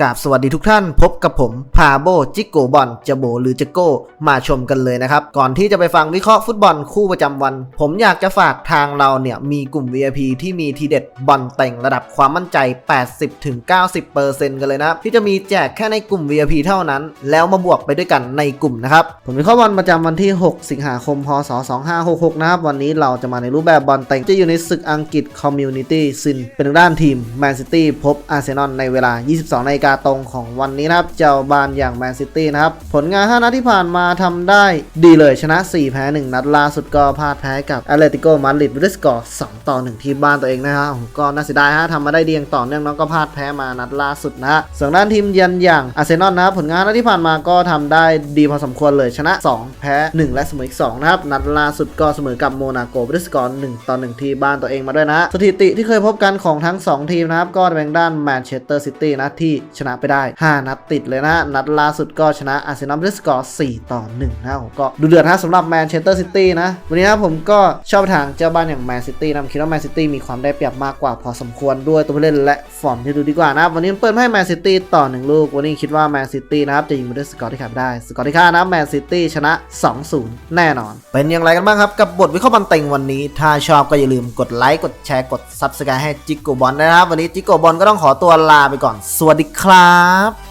กราบสวัสดีทุกท่านพบกับผมพาโบจิโกบอลจะโบหรือจะโก้มาชมกันเลยนะครับ ก่อนที่จะไปฟังวิเคราะห์ฟุตบอลคู่ประจำวัน ผมอยากจะฝากทางเราเนี่ยมีกลุ่ม VIP ที่มีทีเด็ดบอลแต่งระดับความมั่นใจ 80-90%กันเลยนะที่จะมีแจกแค่ในกลุ่ม VIP เท่านั้น แล้วมาบวกไปด้วยกันในกลุ่มนะครับผมวิเคราะห์บอลประจำวันที่ 6 สิงหาคมพศ 2566 นะครับวันนี้เราจะมาในรูปแบบบอลแต่งจะอยู่ในศึกอังกฤษ Community ซินเป็นด้านทีมแมนซิตี้พบอาร์เซนอลในเวลา 22นาฬิกาตรงของวันนี้นะครับ เจ้าบ้านอย่างแมนซิตี้นะครับ ผลงาน 5 นัดที่ผ่านมาทำได้ดีเลยชนะ 4 แพ้ 1 นัดล่าสุดก็พลาดแพ้กับแอตเลติโกมาดริดด้วยสกอร์2ต่อ 1 ที่บ้านตัวเองนะครับผมก็น่าเสียดายฮะทำมาได้ดีอย่างต่อเนื่องแล้วก็พลาดแพ้มานัดล่าสุดนะฮะส่วนด้านทีมเยือนอย่างอาร์เซนอลนะครับผลงานนัดที่ผ่านมาก็ทำได้ดีพอสมควรเลยชนะ 2 แพ้ 1 และเสมออีก2นะครับนัดล่าสุดก็เสมอกับโมนาโกด้วยสกอร์1ต่อ 1 ที่บ้านตัวเองมาด้วยนะฮะสถิติที่เคยพบกันของทั้ง 2 ทีมนะครับก็แบ่งด้านแมนเชสเตอร์ซิตี้นะที่ชนะไปได้ 5 นัดติดเลยนะ นัดล่าสุดก็ชนะอาร์เซนอลด้วยสกอร์ 4 ต่อ 1 นะก็ดูเดือดนะสำหรับแมนเชสเตอร์ซิตี้นะ วันนี้นะผมก็ชอบทางเจ้าบ้านอย่างแมนซิตี้นะคิดว่าแมนซิตี้มีความได้เปรียบมากกว่าพอสมควรด้วยตัวผู้เล่นและฟอร์มที่ดูดีกว่านะวันนี้เปิดให้แมนซิตี้ต่อ 1 ลูก วันนี้คิดว่าแมนซิตี้นะครับจะยิงมาด้วยสกอร์ที่ขาดไม่ได้ สกอร์ที่คาดนะแมนซิตี้ชนะ 2-0 แน่นอน เป็นอย่างไรกันบ้างครับกับบทวิเคราะห์บอลเต็งวันนี้ ถ้าชอบก็อย่าลืมกดไลค์กดแชร์กดซับสไครต์ให้จิกโกบอลนะครับวันนี้จิกโกบอลก็ต้องขอตัวลาไปก่อนสวัสดีครับ